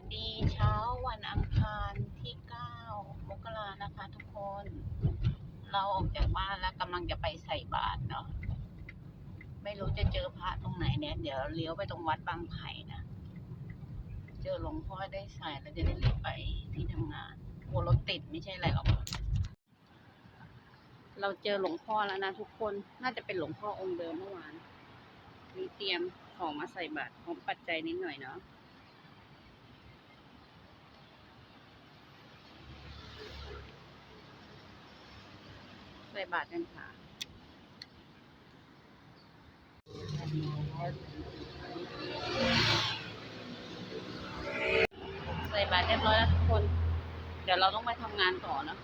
สดีเช้าวันอังคารที่ 9 มกรานะคะทุกคน เราออกจากบ้านแล้วกำลังจะไปใส่บาตรเนาะไม่รู้จะเจอพระตรงไหนเนี่ย เดี๋ยวเลี้ยวไปตรงวัดบางไผ่นะเจอหลวงพ่อได้ใส่แล้วจะได้รีบไปที่ทำงานกลัวรถติดไม่ใช่อะไรหรอกเราเจอหลวงพ่อแล้วนะทุกคนน่าจะเป็นหลวงพ่อองค์เดิมเมื่อวานมีเตรียมของมาใส่บาตรพร้อมปัจจัยนิดหน่อยเนาะ ส่บาตรกันค่ะใส่บาตรเรียบร้อยแล้วทุกคน เดี๋ยวเราต้องไปทำงานต่อนะ